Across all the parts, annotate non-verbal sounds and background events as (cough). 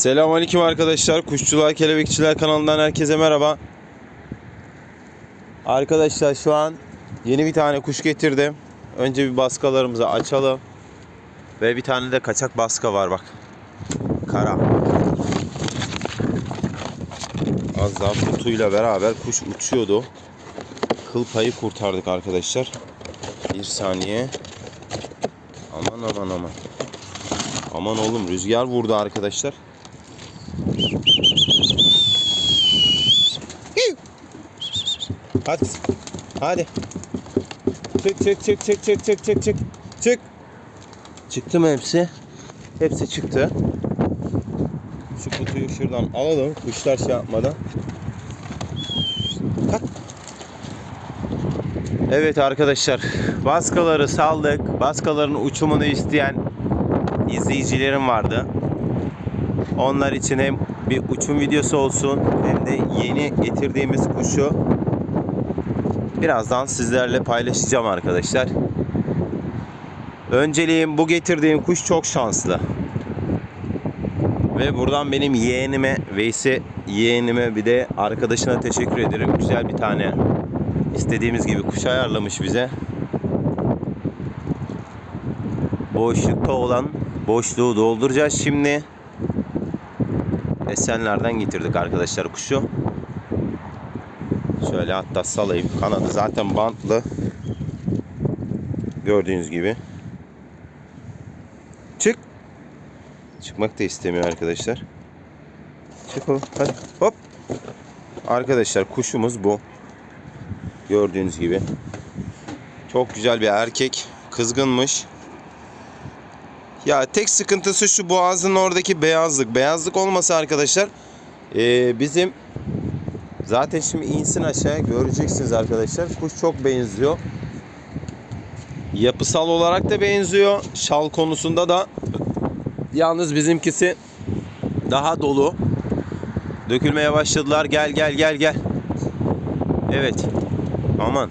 Selamünaleyküm arkadaşlar. Kuşçular Kelebekçiler kanalından herkese merhaba. Arkadaşlar şu an yeni bir tane kuş getirdim. Önce bir baskalarımızı açalım. Ve bir tane de kaçak baska var bak. Kara. Az daha kutuyla beraber kuş uçuyordu. Kıl payı kurtardık arkadaşlar. Bir saniye. Aman aman aman. Aman oğlum rüzgar vurdu arkadaşlar. Hadi. Hadi. Çık çık çık çık çık çık çık çık. Çık. Çıktı mı hepsi? Hepsi çıktı. Şu kutuyu şuradan alalım. Kuşlar şey yapmadan. Kalk. Evet arkadaşlar. Baskaları saldık. Baskaların uçumunu isteyen izleyicilerim vardı. Onlar için hem bir uçum videosu olsun hem de yeni getirdiğimiz kuşu birazdan sizlerle paylaşacağım arkadaşlar. Önceliğim bu getirdiğim kuş çok şanslı. Ve buradan benim yeğenime, Veysi yeğenime bir de arkadaşına teşekkür ederim. Güzel bir tane istediğimiz gibi kuş ayarlamış bize. Boşlukta olan boşluğu dolduracağız şimdi. Esenler'den getirdik arkadaşlar kuşu. Şöyle hatta salayım. Kanadı zaten bantlı. Gördüğünüz gibi. Çık. Çıkmak da istemiyor arkadaşlar. Çık oğlum hadi hop. Arkadaşlar kuşumuz bu. Gördüğünüz gibi. Çok güzel bir erkek. Kızgınmış. Ya tek sıkıntısı şu boğazın oradaki beyazlık. Beyazlık olmasa arkadaşlar eee, bizim zaten şimdi insin aşağıya göreceksiniz arkadaşlar. Kuş çok benziyor. Yapısal olarak da benziyor. Şal konusunda da yalnız bizimkisi daha dolu. Dökülmeye başladılar. Gel gel gel gel. Evet. Aman.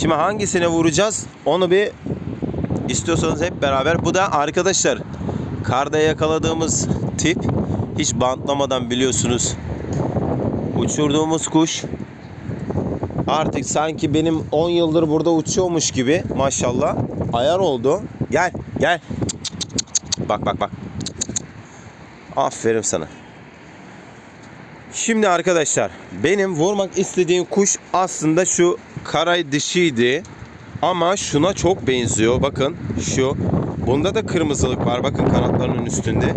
Şimdi hangisine vuracağız? Onu bir İstiyorsanız hep beraber. Bu da arkadaşlar karda yakaladığımız tip hiç bantlamadan biliyorsunuz uçurduğumuz kuş artık sanki benim 10 yıldır burada uçuyormuş gibi maşallah ayar oldu. Gel gel. Bak bak bak. Aferin sana. Şimdi arkadaşlar benim vurmak istediğim kuş aslında şu karay dişiydi. Ama şuna çok benziyor. Bakın şu. Bunda da kırmızılık var. Bakın kanatlarının üstünde.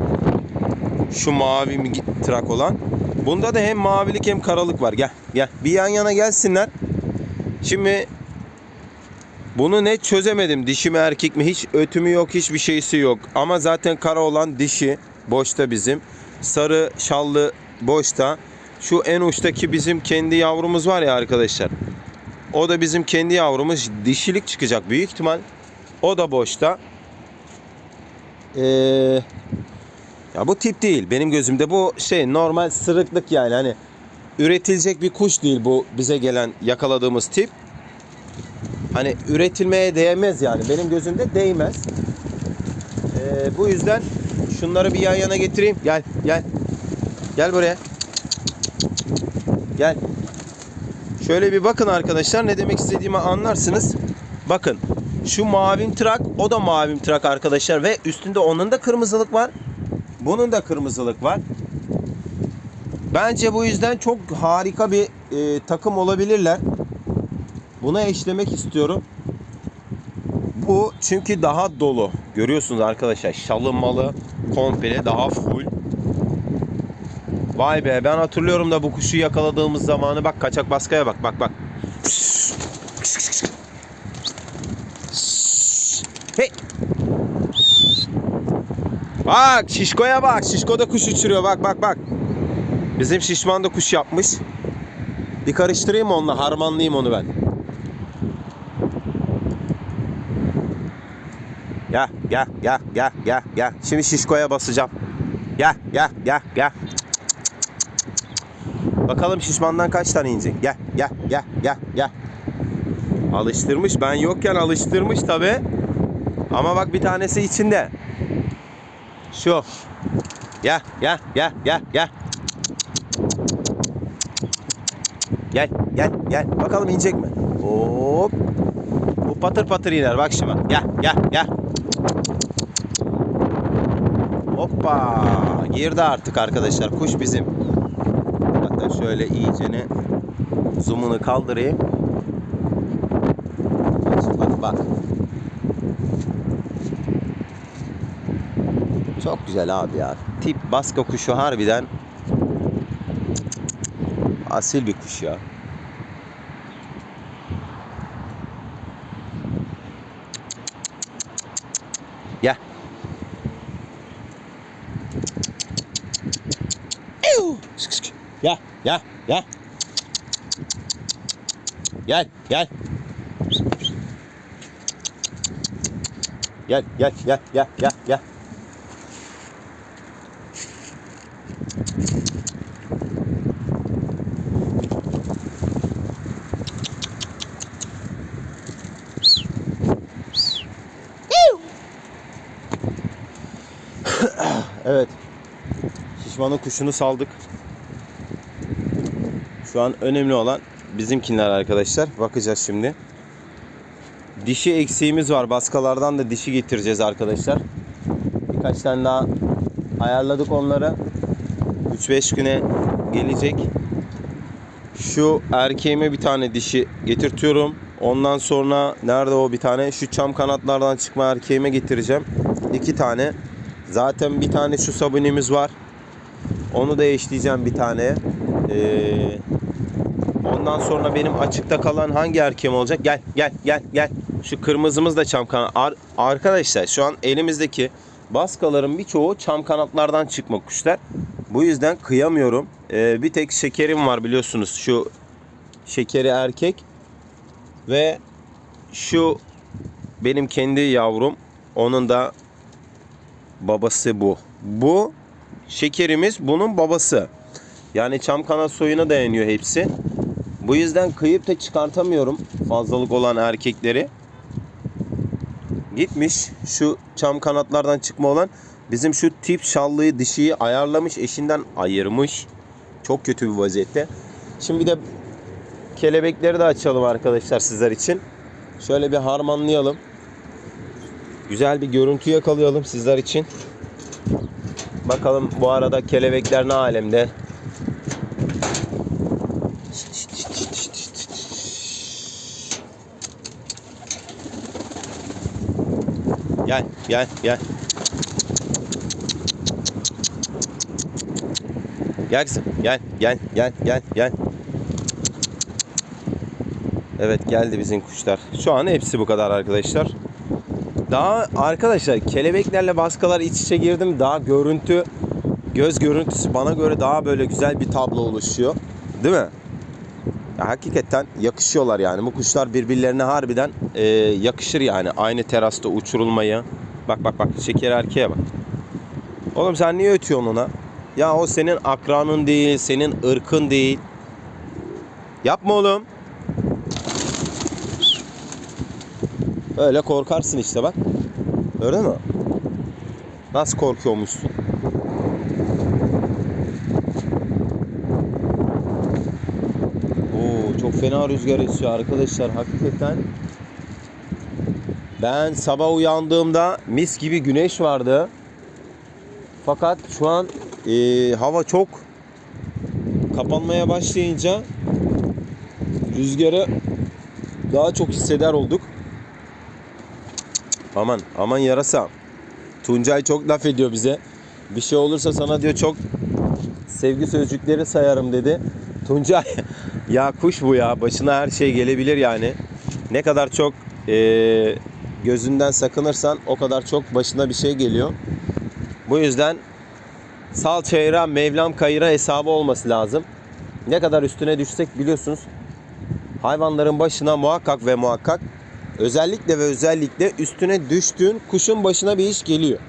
Şu mavi mi trak olan. Bunda da hem mavilik hem karalık var. Gel gel. Bir yan yana gelsinler. Şimdi bunu net çözemedim. Dişi mi erkek mi? Hiç ötümü yok. Hiçbir şeysi yok. Ama zaten kara olan dişi. Boşta bizim. Sarı şallı boşta. Şu en uçtaki bizim kendi yavrumuz var ya arkadaşlar. O da bizim kendi yavrumuz. Dişilik çıkacak büyük ihtimal. O da boşta. Ee, ya bu tip değil. Benim gözümde bu şey normal sırıklık yani. Hani üretilecek bir kuş değil bu bize gelen yakaladığımız tip. Hani üretilmeye değmez yani. Benim gözümde değmez. Ee, bu yüzden şunları bir yan yana getireyim. Gel gel. Gel buraya. Gel. Şöyle bir bakın arkadaşlar ne demek istediğimi anlarsınız. Bakın şu mavim trak o da mavim trak arkadaşlar ve üstünde onun da kırmızılık var. Bunun da kırmızılık var. Bence bu yüzden çok harika bir e, takım olabilirler. Buna eşlemek istiyorum. Bu çünkü daha dolu. Görüyorsunuz arkadaşlar şalı malı komple daha full. Vay be ben hatırlıyorum da bu kuşu yakaladığımız zamanı bak kaçak baskaya bak bak bak. Hey. Bak şişkoya bak. Şişko da kuş uçuruyor bak bak bak. Bizim şişman da kuş yapmış. Bir karıştırayım onunla harmanlayayım onu ben. Gel gel gel gel gel gel. Şimdi şişkoya basacağım. Gel gel gel gel. Bakalım şişmandan kaç tane inecek. Gel gel gel gel gel. Alıştırmış. Ben yokken alıştırmış tabi. Ama bak bir tanesi içinde. Şu. Gel gel gel gel gel. Gel gel gel. Bakalım inecek mi? Hop. Bu patır patır iner bak şimdi. Gel gel gel. Hoppa. Girdi artık arkadaşlar. Kuş bizim. Hatta şöyle iyicene zoom'unu kaldırayım. Bak bak Çok güzel abi ya. Tip baska kuşu harbiden asil bir kuş ya. Gel. Gel, gel, gel. Gel, gel. Gel, gel, gel, gel, gel, gel. Evet. Şişmanın kuşunu saldık. Şu an önemli olan bizimkinler arkadaşlar. Bakacağız şimdi. Dişi eksiğimiz var. Baskalardan da dişi getireceğiz arkadaşlar. Birkaç tane daha ayarladık onları. 3-5 güne gelecek. Şu erkeğime bir tane dişi getirtiyorum. Ondan sonra nerede o bir tane? Şu çam kanatlardan çıkma erkeğime getireceğim. İki tane. Zaten bir tane şu sabunimiz var. Onu da eşleyeceğim bir tane. Ee, ondan sonra benim açıkta kalan hangi erkeğim olacak? Gel gel gel gel. Şu kırmızımız da çam kanat. Ar- arkadaşlar şu an elimizdeki baskaların birçoğu çam kanatlardan çıkma kuşlar. Bu yüzden kıyamıyorum. Ee, bir tek şekerim var biliyorsunuz. Şu şekeri erkek. Ve şu benim kendi yavrum. Onun da babası bu. Bu şekerimiz bunun babası. Yani çam kanat soyuna dayanıyor hepsi. Bu yüzden kıyıp da çıkartamıyorum fazlalık olan erkekleri. Gitmiş şu çam kanatlardan çıkma olan bizim şu tip şallıyı dişiyi ayarlamış eşinden ayırmış. Çok kötü bir vaziyette. Şimdi bir de kelebekleri de açalım arkadaşlar sizler için. Şöyle bir harmanlayalım. Güzel bir görüntü yakalayalım sizler için. Bakalım bu arada kelebekler ne alemde. Gel gel gel. Gel kızım gel gel gel gel gel. Evet geldi bizim kuşlar. Şu an hepsi bu kadar arkadaşlar. Daha arkadaşlar kelebeklerle baskalar iç içe girdim. Daha görüntü göz görüntüsü bana göre daha böyle güzel bir tablo oluşuyor. Değil mi? Ya hakikaten yakışıyorlar yani. Bu kuşlar birbirlerine harbiden e, yakışır yani. Aynı terasta uçurulmayı. Bak bak bak şeker erkeğe bak. Oğlum sen niye ötüyorsun ona? Ya o senin akranın değil, senin ırkın değil. Yapma oğlum. Öyle korkarsın işte bak. Öyle mi? Nasıl korkuyormuşsun? Oo, çok fena rüzgar esiyor arkadaşlar hakikaten. Ben sabah uyandığımda mis gibi güneş vardı. Fakat şu an e, hava çok kapanmaya başlayınca rüzgarı daha çok hisseder olduk. Aman aman yarasa. Tuncay çok laf ediyor bize. Bir şey olursa sana diyor çok sevgi sözcükleri sayarım dedi. Tuncay (laughs) ya kuş bu ya başına her şey gelebilir yani. Ne kadar çok e, gözünden sakınırsan o kadar çok başına bir şey geliyor. Bu yüzden sal çayıra mevlam kayıra hesabı olması lazım. Ne kadar üstüne düşsek biliyorsunuz hayvanların başına muhakkak ve muhakkak özellikle ve özellikle üstüne düştüğün kuşun başına bir iş geliyor.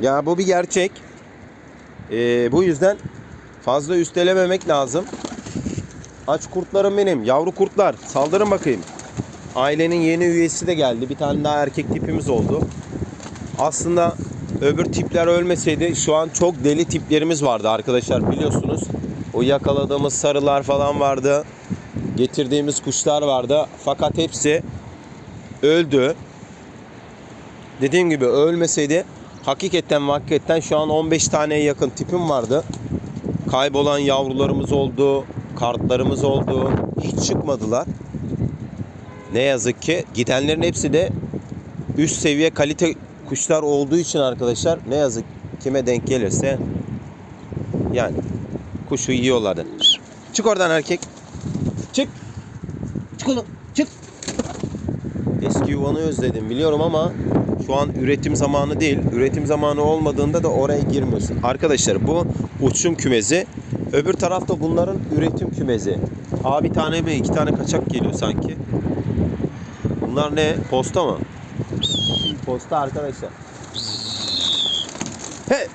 Ya bu bir gerçek. Ee, bu yüzden fazla üstelememek lazım. Aç kurtlarım benim. Yavru kurtlar. Saldırın bakayım. Ailenin yeni üyesi de geldi. Bir tane daha erkek tipimiz oldu. Aslında öbür tipler ölmeseydi şu an çok deli tiplerimiz vardı arkadaşlar biliyorsunuz. O yakaladığımız sarılar falan vardı. Getirdiğimiz kuşlar vardı. Fakat hepsi öldü. Dediğim gibi ölmeseydi hakikaten hakikaten şu an 15 taneye yakın tipim vardı. Kaybolan yavrularımız oldu, kartlarımız oldu. Hiç çıkmadılar. Ne yazık ki gidenlerin hepsi de üst seviye kalite kuşlar olduğu için arkadaşlar ne yazık kime denk gelirse yani kuşu yiyorlardı. Çık oradan erkek. Çık. Çık oğlum. Çık. Eski yuvanı özledim biliyorum ama şu an üretim zamanı değil. Üretim zamanı olmadığında da oraya girmiyorsun. Arkadaşlar bu uçum kümezi. Öbür tarafta bunların üretim kümezi. Aa bir tane mi iki tane kaçak geliyor sanki. Bunlar ne? Posta mı? Posta arkadaşlar. He!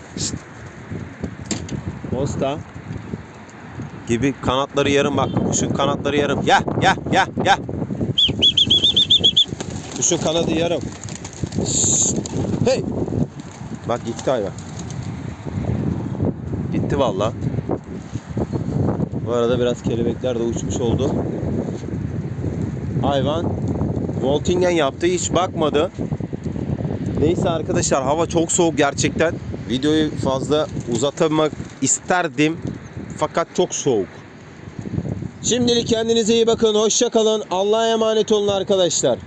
Posta. Gibi kanatları yarım bak. Kuşun kanatları yarım. Ya ya ya ya. Kuşun kanadı yarım. Şşt! Hey! Bak gitti hayvan. Gitti valla. Bu arada biraz kelebekler de uçmuş oldu. Hayvan Voltingen yaptı hiç bakmadı. Neyse arkadaşlar hava çok soğuk gerçekten. Videoyu fazla uzatmak isterdim. Fakat çok soğuk. Şimdilik kendinize iyi bakın. Hoşça kalın. Allah'a emanet olun arkadaşlar.